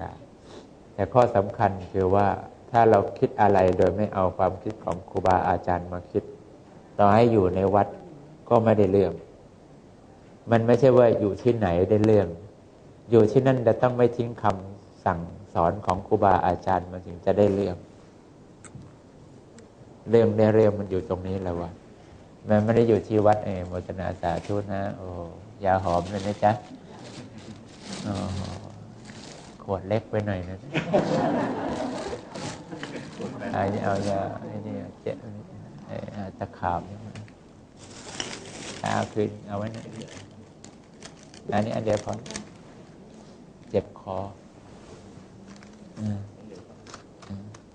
ได้แต่ข้อสำคัญคือว่าถ้าเราคิดอะไรโดยไม่เอาความคิดของครูบาอาจารย์มาคิด ต่อให้อยู่ในวัดก็ไม่ได้เรื่อง มันไม่ใช่ว่าอยู่ที่ไหนได้เรื่อง อยู่ที่นั่นจะต้องไม่ทิ้งคำสั่งสอนของครูบาอาจารย์มันถึงจะได้เรื่อง เรื่องในเรื่องมันอยู่ตรงนี้แล้ววะมันไม่ได้อยู่ที่วัดเองโมทนาสาธุนะโอ้ยาหอมเลยนะจ๊ะข วดเล็กไปหน่อยนะเอาเอายาไอ้นี่เจ็บตะขาบเอาคืนเอาไว้นะอันนี้อันเดียวพอเจ็บคอ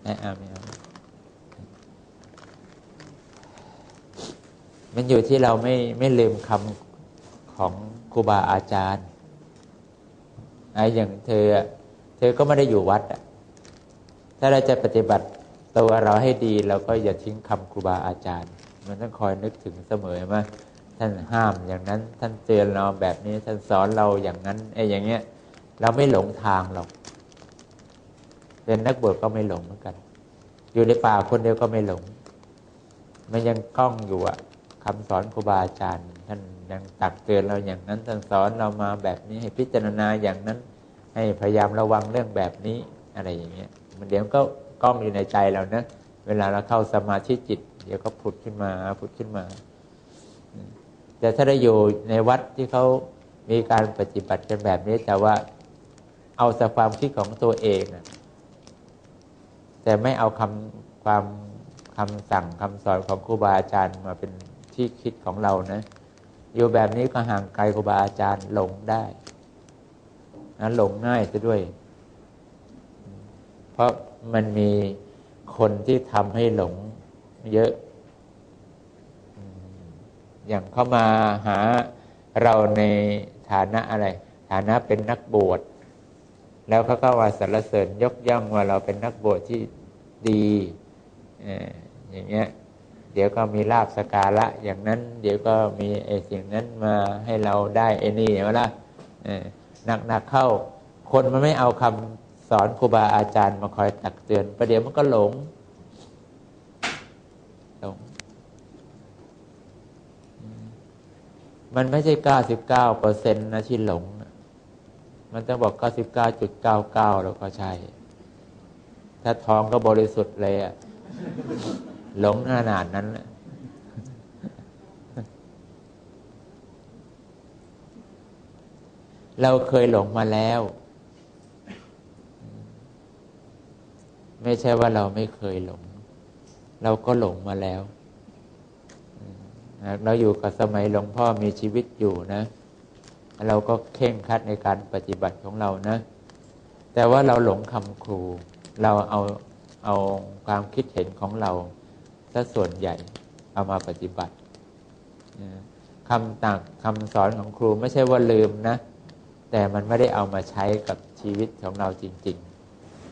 ไม่เอาไม่เอามันอยู่ที่เราไม่ไม่ลืมคำของครูบาอาจารย์ไอ้อย่างเธอ เธอก็ไม่ได้อยู่วัดถ้าเราจะปฏิบัติตัวเราให้ดีเราก็อย่าทิ้งคำครูบาอาจารย์ มันต้องคอยนึกถึงเสมอมาท่านห้ามอย่างนั้นท่านเตือนเราแบบนี้ท่านสอนเราอย่างนั้นไอ้อย่างเงี้ย เราไม่หลงทางหรอกเป็นนักบวชก็ไม่หลงเหมือนกัน อยู่ในป่าคนเดียวก็ไม่หลง มันยังกล้องอยู่อะคำสอนครูบาอาจารย์ ท่านยังตักเตือนเราอย่างนั้นท่านสอนเรามาแบบนี้ให้พิจารณาอย่างนั้น ให้พยายามระวังเรื่องแบบนี้อะไรอย่างเงี้ยมันเดี๋ยวก็กล้องอยู่ในใจเรานะเวลาเราเข้าสมาธิจิต เดี๋ยวก็ผุดขึ้นมาผุดขึ้นมา แต่ถ้าได้อยู่ในวัดที่เขามีการปฏิบัติกันแบบนี้ แต่ว่าเอาสความคิดของตัวเองนะแต่ไม่เอาคำความคำสั่งคำสอนของครูบาอาจารย์มาเป็นที่คิดของเรานะ อยู่แบบนี้ก็ห่างไกลครูบาอาจารย์หลงได้ นะหลงง่ายซะด้วย เพราะมันมีคนที่ทำให้หลงเยอะ อย่างเข้ามาหาเราในฐานะอะไร ฐานะเป็นนักบวชแล้วเขาก็ว่าสรรเสริญยกย่องว่าเราเป็นนักบวชที่ดีอย่างเงี้ย เดี๋ยวก็มีลาบสการะอย่างนั้น เดี๋ยวก็มีไอ้สิ่งนั้นมาให้เราได้ไอ้นี่เห็นไหมล่ะ หนักๆเข้า คนมันไม่เอาคำสอนครูบาอาจารย์มาคอยตักเตือน ประเดี๋ยวมันก็หลงหลง มันไม่ใช่เก้าสิบเก้าเปอร์เซ็นต์นะที่หลง มันต้องบอกเก้าสิบเก้าจุดเก้าเก้าแล้วก็ใช่ ถ้าท้องก็บริสุทธิ์เลยอะหลงขนาดนั้น เราเคยหลงมาแล้ว ไม่ใช่ว่าเราไม่เคยหลง เราก็หลงมาแล้ว เราอยู่กับสมัยหลวงพ่อมีชีวิตอยู่นะ เราก็เข่งคัดในการปฏิบัติของเรานะ แต่ว่าเราหลงคำครู เราเอาเอาความคิดเห็นของเราซะส่วนใหญ่เอามาปฏิบัติคำต่างคำสอนของครูไม่ใช่ว่าลืมนะ แต่มันไม่ได้เอามาใช้กับชีวิตของเราจริง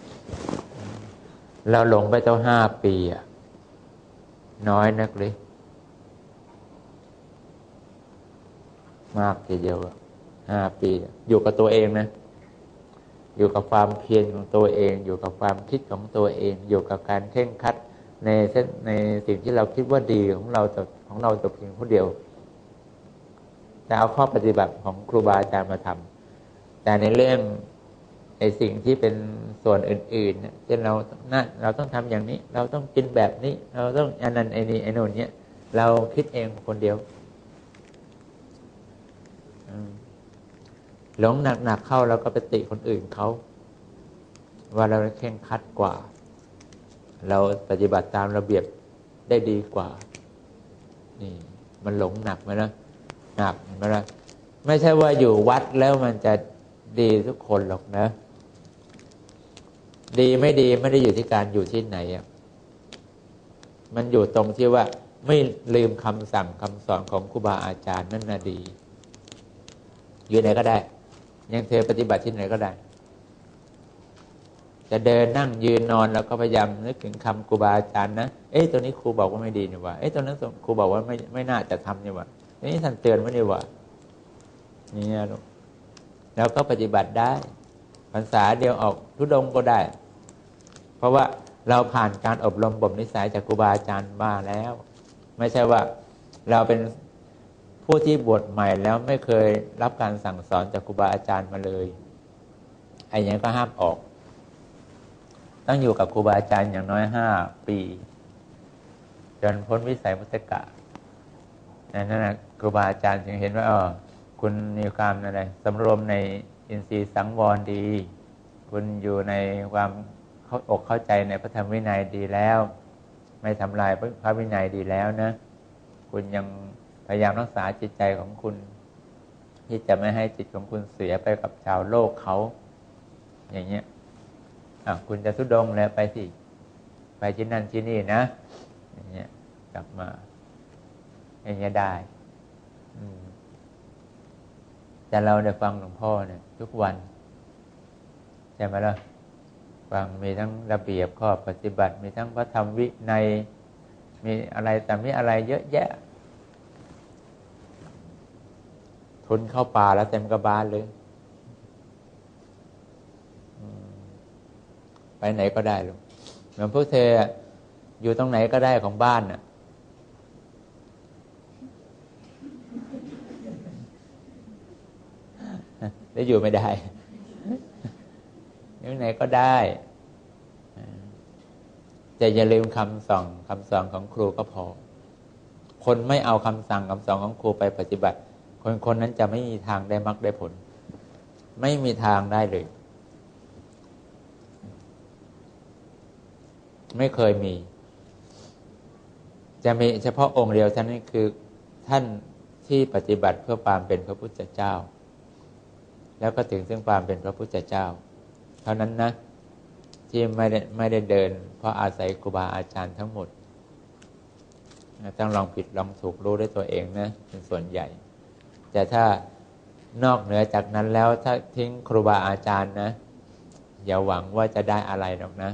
ๆ เราหลงไปตั้งห้าปีอะน้อยนักเลย มากทีเดียวห้าปี อยู่กับตัวเองนะอยู่กับความเพียรของตัวเอง อยู่กับความคิดของตัวเอง อยู่กับการเข่งคัดในเส้นในสิ่งที่เราคิดว่าดีของเราแต่ของเราแต่เพียงผู้เดียวแต่เอาข้อปฏิบัติของครูบาอาจารย์มาทำ แต่ในเรื่องในสิ่งที่เป็นส่วนอื่นๆเช่นเราน่าเราต้องทำอย่างนี้ เราต้องกินแบบนี้ เราต้องอันนั้นไอ้นี่ไอ้นู่นเนี้ยเราคิดเองคนเดียวหลงหนักๆเข้าแล้วก็ไปติคนอื่นเขา ว่าเราเข่งคัดกว่า เราปฏิบัติตามระเบียบได้ดีกว่า นี่ มันหลงหนักไหมนะหนักไหมนะไม่ใช่ว่าอยู่วัดแล้วมันจะ ดีทุกคนหรอกนะ ดีไม่ดีไม่ได้อยู่ที่การอยู่ที่ไหนอะมันอยู่ตรงที่ว่าไม่ลืมคำสั่งคำสอนของครูบาอาจารย์นั่นน่ะดี อยู่ไหนก็ได้ ยังเธอปฏิบัติที่ไหนก็ได้ จะเดินนั่งยืนนอนแล้วก็พยายามนึกถึงคำครูบาอาจารย์นะเอ๊ะตัวนี้ครูบอกว่าไม่ดีนี่ว่าเอ๊ะตัวนั้นครูบอกว่าไม่ไม่น่าจะทำนี่ว่านี้ท่านเตือนไว้นี่ว่านี่ลูก แล้วก็ปฏิบัติได้พรรษาเดียวออกทุดงก็ได้ เพราะว่าเราผ่านการอบรมบ่มนิสัยจากครูบาอาจารย์มาแล้ว ไม่ใช่ว่าเราเป็นผู้ที่บวชใหม่แล้วไม่เคยรับการสั่งสอนจากครูบาอาจารย์มาเลยไอ้ยังก็ห้ามออกต้องอยู่กับครูบาอาจารย์อย่างน้อยห้าปี จนพ้นวิสัยมุตกะนั่นนะครูบาอาจารย์จึงเห็นว่าเออ คุณมีความอะไรสำรวมในอินทรีย์สังวรดี คุณอยู่ในความเข้าอกเข้าใจในพระธรรมวินัยดีแล้ว ไม่ทำลายพระวินัยดีแล้วนะ คุณยังพยายามรักษาจิตใจของคุณ ที่จะไม่ให้จิตของคุณเสียไปกับชาวโลกเขา อย่างเงี้ยคุณจะทุดงแล้วไปสิไปที่นั่นที่นี่นะอย่างเงี้ยกลับมาอย่างเงี้ยได้ อืม แต่เราได้ฟังหลวงพ่อเนี่ย ทุกวันใช่ไหมล่ะฟังมีทั้งระเบียบข้อปฏิบัติ มีทั้งพระธรรมวิในยมีอะไรแต่มีอะไรเยอะแยะ ทุนเข้าป่าแล้วเต็มกระบาลเลยไปไหนก็ได้ลูกเหมือนพวกเธออยู่ตรงไหนก็ได้ของบ้านน่ะ ได้อยู่ไม่ได้อยู่ไหนก็ได้แต่อย่าลืมคำสั่งคำสอนของครูก็พอ คนไม่เอาคำสั่งคำสอนของครูไปปฏิบัติ คนคนนั้นจะไม่มีทางได้มรรคได้ผล ไม่มีทางได้เลย ไม่เคยมี จะมีเฉพาะองค์เดียวท่านนี้คือท่านที่ปฏิบัติเพื่อความเป็นพระพุทธเจ้า แล้วก็ถึงซึ่งความเป็นพระพุทธเจ้า เท่านั้นนะ ที่ไม่ได้ไม่ได้เดิน เพราะอาศัยครูบาอาจารย์ทั้งหมดต้องลองผิดลองถูกรู้ด้วยตัวเองนะเป็นส่วนใหญ่ แต่ถ้านอกเหนือจากนั้นแล้วถ้าทิ้งครูบาอาจารย์นะ อย่าหวังว่าจะได้อะไรหรอกนะ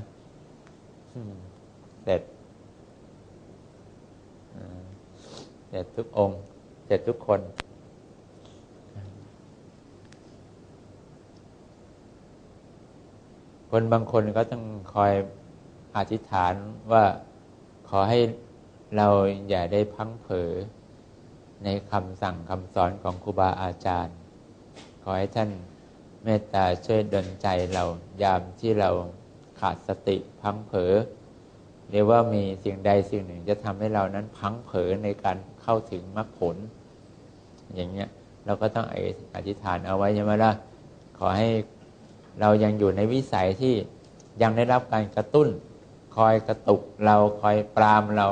เสร็จเสร็จทุกองค์เสร็จทุกคน คนบางคนก็ต้องคอยอธิษฐานว่าขอให้เราอย่าได้พังเผลอในคำสั่งคำสอนของครูบาอาจารย์ ขอให้ท่านเมตตาช่วยดลใจเรายามที่เราขาดสติพังเผลอหรือว่ามีสิ่งใดสิ่งหนึ่งจะทำให้เรานั้นพังเผลอในการเข้าถึงมรรคผล อย่างเงี้ยเราก็ต้องอธิษฐานเอาไว้ใช่ไหมล่ะขอให้ เรายังอยู่ในวิสัยที่ยังได้รับการกระตุ้น คอยกระตุกเราคอยปรามเรา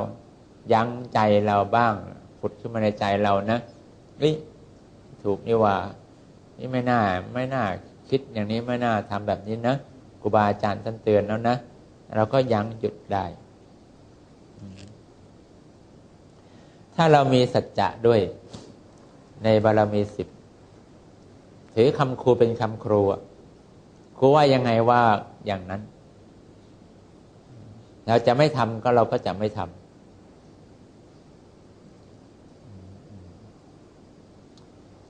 ยั้งใจเราบ้างผุดขึ้นมาในใจเรานะนี่ถูกนี่ว่า นี่ไม่น่าไม่น่าคิดอย่างนี้ไม่น่าทำแบบนี้นะครูบาอาจารย์ท่านเตือนแล้วนะ เราก็ยั้งหยุดได้ ถ้าเรามีสัจจะด้วยในบารมีสิบถือคำครูเป็นคำครู ครูว่ายังไงว่าอย่างนั้น เราจะไม่ทำก็เราก็จะไม่ทำ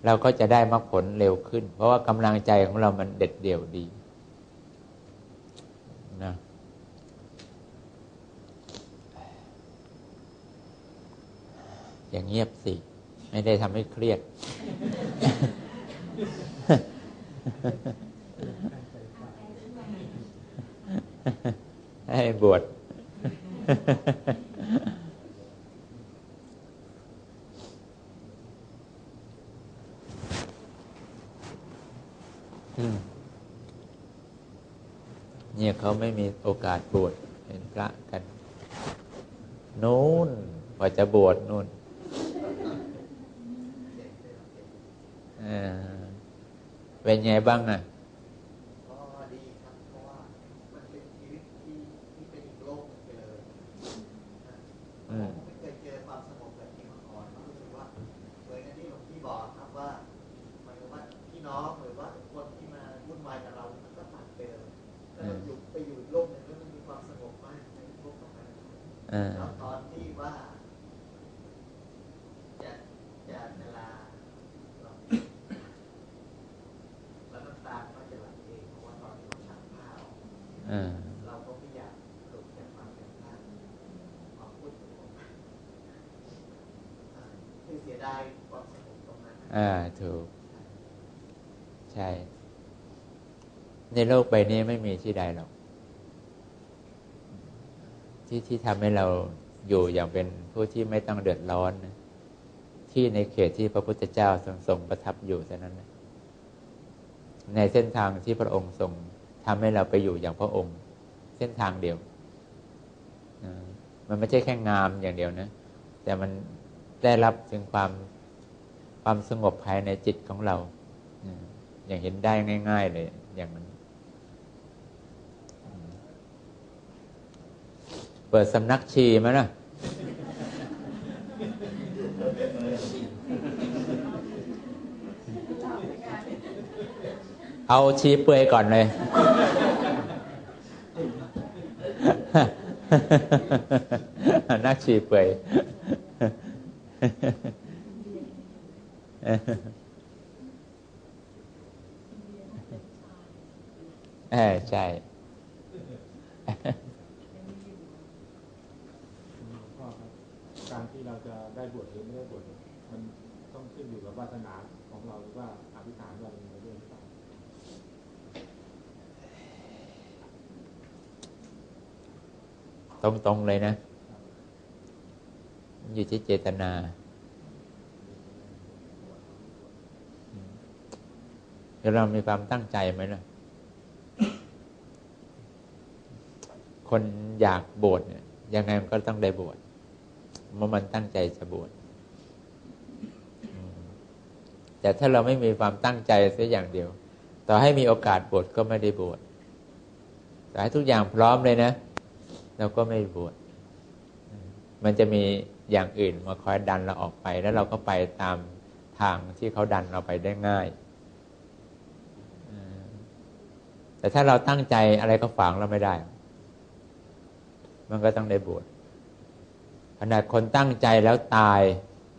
เราก็จะได้มรรคผลเร็วขึ้น เพราะว่ากำลังใจของเรามันเด็ดเดี่ยวดีนะอย่างเงียบสิ ไม่ได้ทำให้เครียด ให้บวชเนี่ยเขาไม่มีโอกาสบวชเป็นพระกันนู้นพอจะบวชนู่นเป็นไงบ้างอะดีครับเพราะว่ามันเป็นชีวิตที่ที่เป็นอีกโลกนึงไปเลยผมไม่เคยเจอความสงบแบบนี้มาก่อนรู้สึกว่าเหมือนที่หลวงพี่บอกครับว่าหมายถึงว่าพี่น้องหรือว่าคนที่มาวุ่นวายกับเรา มันก็ตัดไปเลยแล้วเราอยู่ไปอยู่โลกนึงแล้วมันมีความสงบมากในโลกตรงนั้นแล้วตอนที่ว่าจะจะเวลาแล้วน้ำตาก็จะไหลเองเพราะว่าตอน อ่า เราก็ไม่อยากหลุดจากความเป็นพระความพูดของผมอ่าคือเสียดายความสงบตรงนั้น อ่าถูก ใช่ ในโลกใบนี้ไม่มีที่ใดหรอก ที่ที่ทำให้เราอยู่อย่างเป็นผู้ที่ไม่ต้องเดือดร้อนนะที่ในเขตที่พระพุทธเจ้าทรงทรงประทับอยู่เท่านั้นนะในเส้นทางที่พระองค์ทรงทำให้เราไปอยู่อย่างพระองค์ เส้นทางเดียวมันไม่ใช่แค่งามอย่างเดียวนะ แต่มันได้รับถึงความความสงบภายในจิตของเรา อย่างเห็นได้ง่าย ๆ เลย อย่างมันเปิดสำนักชีมานะเอาชีเปลือยก่อนเลย นักชีเปลือย เออใช่ ก็ครับการที่เราจะได้บวชหรือไม่ได้บวชมันต้องขึ้นอยู่กับวาสนาของเราหรือว่าอธิษฐานเราเองด้วยหรือเปล่า ตรงๆเลยนะ อยู่ที่เจตนา เรามีความตั้งใจไหมล่ะคนอยากบวชเนี่ยยังไงมันก็ต้องได้บวชเมื่อมันตั้งใจจะบวชแต่ถ้าเราไม่มีความตั้งใจสักอย่างเดียว ต่อให้มีโอกาสบวชก็ไม่ได้บวชแต่ให้ทุกอย่างพร้อมเลยนะเราก็ไม่บวชมันจะมีอย่างอื่นมาคอยดันเราออกไป แล้วเราก็ไปตามทางที่เขาดันเราไปได้ง่ายอืม แต่ถ้าเราตั้งใจอะไรก็ฝังเราไม่ได้ มันก็ต้องได้บวชขนาดคนตั้งใจแล้วตาย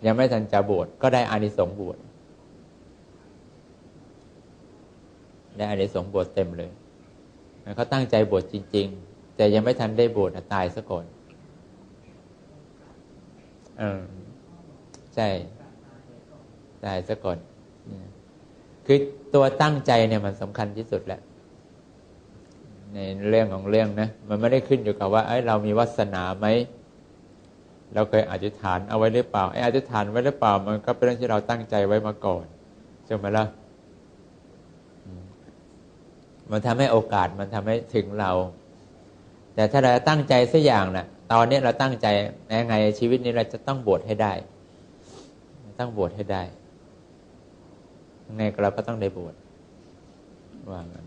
ยังไม่ทันจะบวชก็ได้อานิสงส์บวชได้อานิสงส์บวชเต็มเลยเขาตั้งใจบวชจริง ๆ แต่ยังไม่ทันได้บวชตายซะก่อนเออใช่ตายซะก่อนคือตัวตั้งใจเนี่ยมันสำคัญที่สุดแหละ ในเรื่องของเรื่องนะมันไม่ได้ขึ้นอยู่กับว่าเอ้เรามีวาสนาไหมเราเคยอธิษฐานเอาไว้หรือเปล่าไอ้อธิษฐานไว้หรือเปล่า มันก็เป็นเรื่องที่เราตั้งใจไว้มาก่อนใช่ไหมล่ะมันทำให้โอกาสมันทำให้ถึงเรา แต่ถ้าเราตั้งใจสักอย่างนะ่ะ ตอนนี้เราตั้งใจยังไงชีวิตนี้เราจะต้องบวชให้ได้ ต้องบวชให้ได้ยังไงเราก็ต้องได้บวชว่างั้น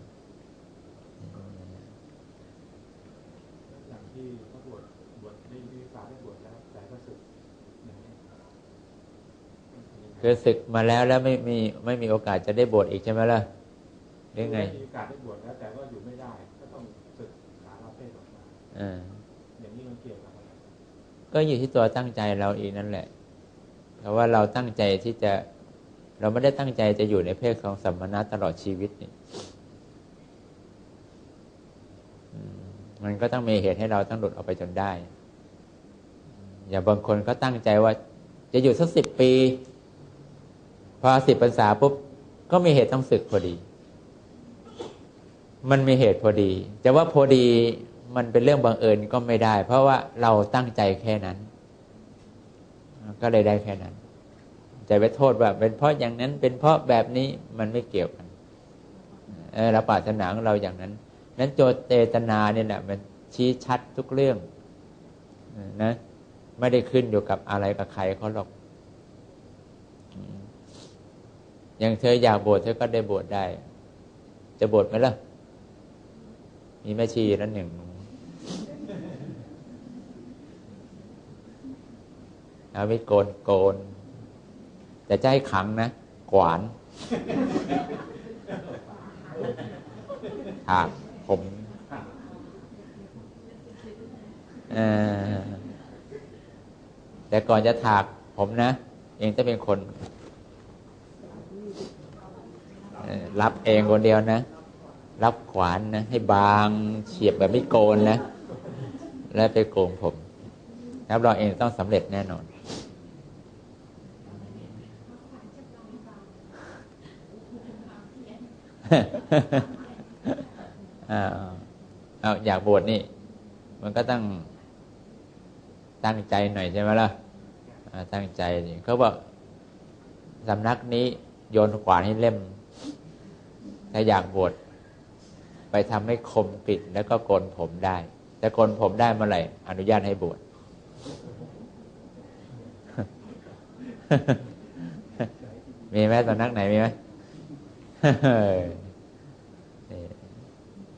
อย่างที่เขาบวชบวชได้มีโอกาสได้บวชแล้วแต่ก็สึกอย่างนี้ คือศึกมาแล้วแล้วไม่มีไม่มีโอกาสจะได้บวชอีกใช่ไหมล่ะหรือไงมีโอกาสได้บวชแล้วแต่ว่าอยู่ไม่ได้ ก็ต้องสึกขาลาเพศออกมาอ่าอย่างนี้มันเกี่ยวกับอะไรก็อยู่ที่ตัวตั้งใจเราเองนั่นแหละ เพราะว่าเราตั้งใจที่จะเราไม่ได้ตั้งใจจะอยู่ในเพศของสัมมณะตลอดชีวิตนี่อืมมันก็ต้องมีเหตุให้เราต้องหลุดออกไปจนได้ อย่างบางคนก็ตั้งใจว่า จะอยู่สักสิบปี พอสิบพรรษาปุ๊บก็มีเหตุต้องศึกพอดี มันมีเหตุพอดีจะว่าพอดีมันเป็นเรื่องบังเอิญก็ไม่ได้ เพราะว่าเราตั้งใจแค่นั้น ก็เลยได้แค่นั้นจะไปโทษว่าเป็นเพราะอย่างนั้นเป็นเพราะแบบนี้มันไม่เกี่ยวกันเราปรารถนาของเราอย่างนั้น นั้นโจเจตนาเนี่ยแหละมันชี้ชัดทุกเรื่องนะไม่ได้ขึ้นอยู่กับอะไรกับใครเขาหรอกอืม อย่างเธออยากบวชเธอก็ได้บวชได้ จะบวชไหมล่ะ มีแม่ชีนั่นหนึ่ง เอาวิโกนโกน แต่จะให้ขังนะกวานถากผมแต่ก่อนจะถากผมนะ เองจะเป็นคนเอ่อ รับเองคนเดียวนะ รับขวานนะ ให้บางเฉียบแบบไม่โกนนะ แล้วไปโกงผมรับรองเองต้องสำเร็จแน่นอนอ้าวเอาอยากบวชนี่ มันก็ต้องตั้งใจหน่อยใช่ไหมล่ะตั้งใจเขาบอกสำนักนี้โยนขวานให้เล่ม ถ้าอยากบวชไปทำให้คมกริดแล้วก็โกนผมได้แต่โกนผมได้เมื่อไหร่อนุญาตให้บวชมีไหมสำนักไหนมีไหม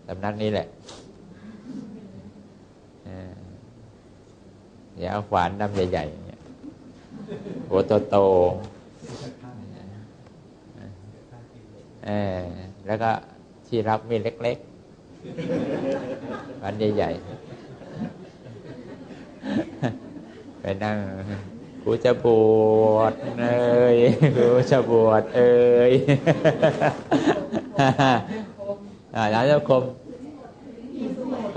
สำนักนี้แหละเอออย่าเอาขวานดำใหญ่ๆอย่างเงี้ยหัวโตๆเออ แล้วก็ที่รับมีเล็กๆวานใหญ่ๆ ไปนั่งกูจะบวชเอ้ยกูจะบวชเอ้ยอ่าแล้วเจ้าคม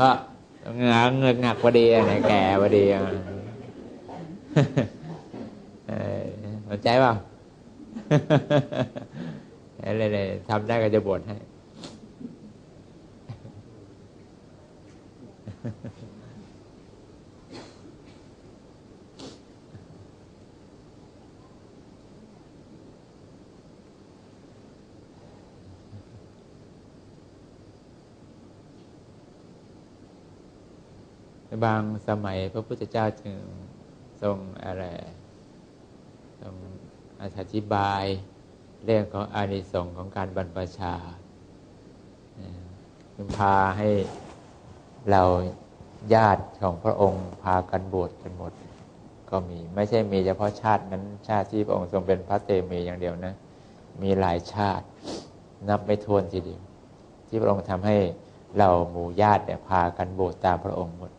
ก็เงือกเงือกงักพอดีอะไหนแก่พอดีเออสนใจเปล่า เลยเลยทำได้ก็จะบวชให้บางสมัยพระพุทธเจ้าจึงทรงอะไรทรงอธิบาย เรื่องของอานิสงส์ของการบรรพชาพาให้เราญาติของพระองค์พากันบวชกันหมด ก็มีไม่ใช่มีเฉพาะชาตินั้นชาติที่พระองค์ทรงเป็นพระเตมีอย่างเดียวนะ มีหลายชาตินับไม่ถ้วนทีเดียว ที่พระองค์ทำให้เราหมู่ญาติเนี่ยพากันบวชตามพระองค์หมด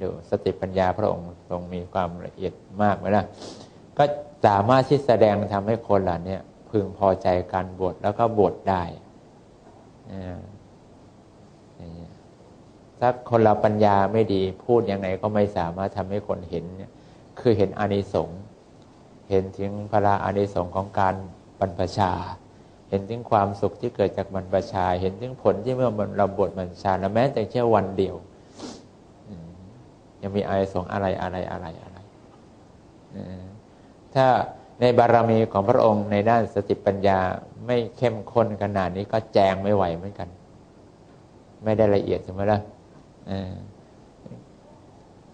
ดูสติปัญญาพระองค์ทรงมีความละเอียดมากไหมล่ะ ก็สามารถที่แสดงทำให้คนเหล่านี้พึงพอใจการบวชแล้วก็บวชได้ถ้าคนเราปัญญาไม่ดีพูดยังไงก็ไม่สามารถทำให้คนเห็น คือเห็นอานิสงส์เห็นถึงพระอานิสงส์ของการบรรพชา เห็นถึงความสุขที่เกิดจากบรรพชา เห็นถึงผลที่เมื่อเราบวชบรรพชาและแม้แต่แค่วันเดียวยังมีอานิสงส์อะไรอะไรอะไรอะไร ถ้าในบารมีของพระองค์ในด้านสติปัญญาไม่เข้มข้นขนาดนี้ก็แจงไม่ไหวเหมือนกัน ไม่ได้ละเอียดใช่ไหมล่ะ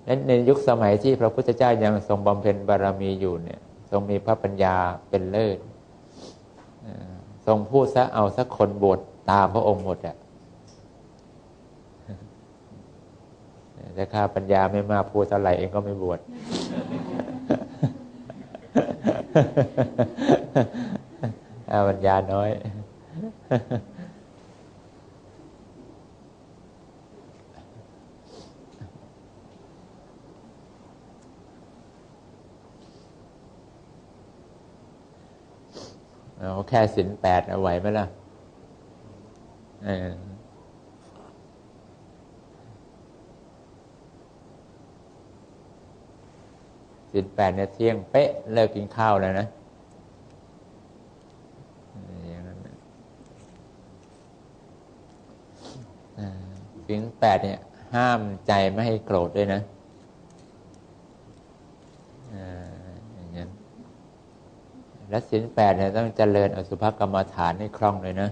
นั้นในยุคสมัยที่พระพุทธเจ้ายังทรงบำเพ็ญบารมีอยู่เนี่ย ทรงมีพระปัญญาเป็นเลิศทรงพูดซะเอาสักคนบวชตามพระองค์หมดอะแต่ข้าปัญญาไม่มากพูดเท่าไหร่เองก็ไม่บวช อาปัญญาน้อยเอาแค่สินแปดเอาไหวไหมล่ะเออ สินแปดเนี่ยเที่ยงเป๊ะเลิกกินข้าวแล้วนะอย่างนั้นสินแปดเนี่ย ห้ามใจไม่ให้โกรธด้วยนะอย่างนั้นและสินแปดเนี่ยต้องเจริญอสุภกรรมฐานให้คล่องเลยนะ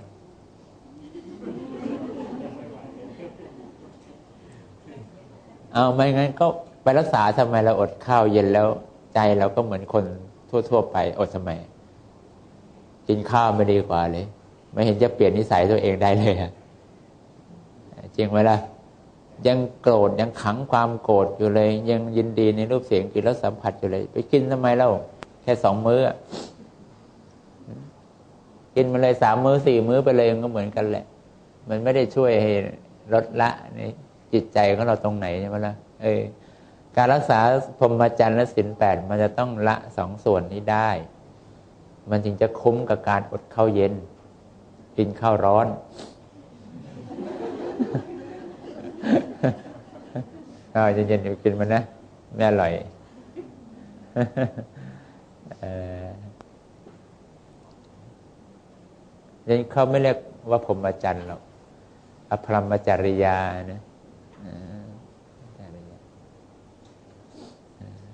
เอาไม่งั้นก็ ไปรักษาทำไมเราอดข้าวเย็นแล้วใจเราก็เหมือนคนทั่ว ๆ ไปอดทำไมกินข้าวไม่ดีกว่าเลย ไม่เห็นจะเปลี่ยนนิสัยตัวเองได้เลยจริงไหมล่ะยังโกรธยังขังความโกรธอยู่เลย ยังยินดีในรูปเสียงกลิ่นรสสัมผัสอยู่เลย ไปกินทำไมเล่าแค่สองมื้อกินมาเลยสามมื้อสี่มื้อไปเลยมันก็เหมือนกันแหละ มันไม่ได้ช่วยให้ลดละในจิตใจของเราตรงไหนใช่ไหมล่ะเออ การรักษาพรหมจรรย์และศีลแปดมันจะต้องละสองส่วนนี้ได้ มันจึงจะคุ้มกับการอดข้าวเย็น กินข้าวร้อนข้าวเย็นๆอยู่กินมันนะไม่อร่อยเอ่อยังเขาไม่เรียกว่าพรหมจรรย์หรอกอภรรมจริยานะเออจริยาเออ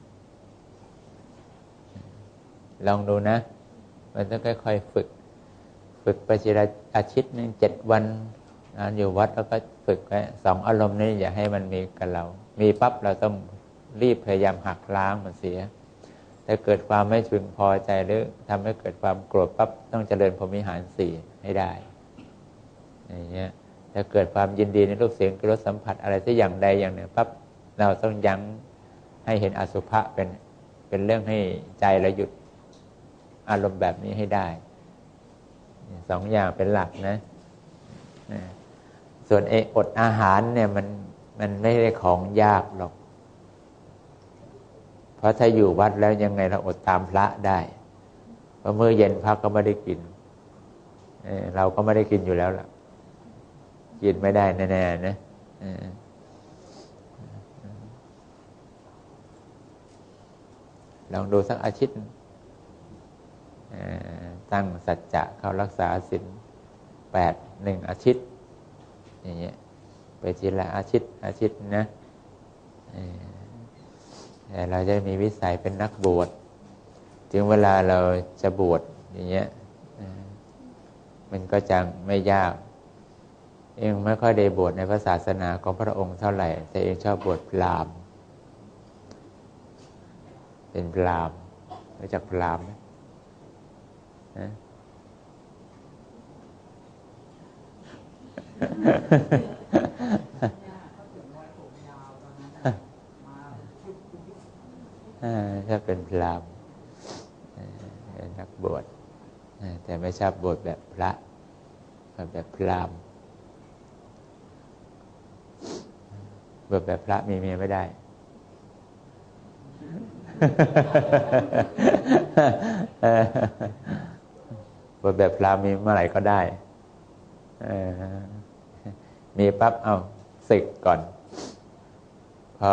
ลองดูนะ มันต้องค่อยๆฝึก ฝึกไปทีละอาทิตย์หนึ่งเจ็ดวันนานอยู่วัดแล้วก็ฝึกไว้สองอารมณ์นี้อย่าให้มันมีกับเรา มีปั๊บเราต้องรีบพยายามหักล้างมันเสียถ้าเกิดความไม่พึงพอใจหรือทำให้เกิดความโกรธปั๊บต้องเจริญพรหมิหารสี่ให้ได้อย่างเงี้ยถ้าเกิดความยินดีในรูปเสียงกรสสัมผัสอะไรที่อย่างใดอย่างหนึ่งปั๊บเราต้องยั้งให้เห็นอสุภะเป็นเป็นเรื่องให้ใจเราหยุด อารมณ์แบบนี้ให้ได้สองอย่างเป็นหลักนะส่วนเออดอาหารเนี่ยมันมันไม่ได้ของยากหรอก เพราะถ้าอยู่วัดแล้วยังไงเราอดตามพระได้เพราะเมื่อเย็นพระก็ไม่ได้กินเเราก็ไม่ได้กินอยู่แล้วล่ะ กินไม่ได้แน่ๆนะเออลองดูสักอาทิตย์ ตั้งสัจจะเข้ารักษาศีลแปดหนึ่งอาทิตย์อย่างเงี้ยไปทีละอาทิตย์อาทิตย์นะเออแต่เราจะมีวิสัยเป็นนักบวชถึงเวลาเราจะบวชอย่างเงี้ยมันก็จะไม่ยาก เองไม่ค่อยได้บวชในพระศาสนาของพระองค์เท่าไหร่ แต่เองชอบบวชพราหมณ์เป็นพราหมณ์รู้จักพราหมณ์ไหม ฮะถ้าเป็นพรามเป็นนักบวชแต่ไม่ชอบบวชแบบพระบวชแบบพรามบวชแบบพระมีเมียไม่ได้ เบวชแบบพราหมณ์มีเมื่อไหร่ก็ได้มีปั๊บเอาศึกก่อน พอ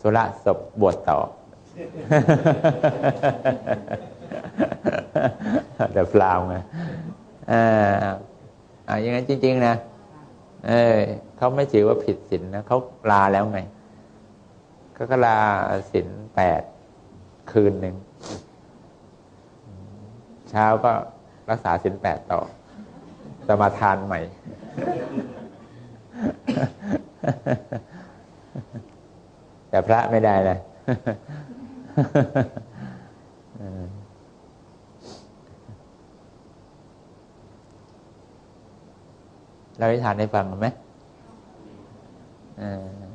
ธุระศพบวชต่อแต่พรามไงอ่าอ่าอย่างนั้นจริง ๆ นะ เออเขาไม่ถือว่าผิดศีลนะเขาลาแล้วไงเขาก็ลาศีลแปดคืนหนึ่ง เช้าก็ รักษาศีลแปดต่อสมาทานใหม่ แต่พระไม่ได้เลยเราได้ทานให้ฟังไหมเออ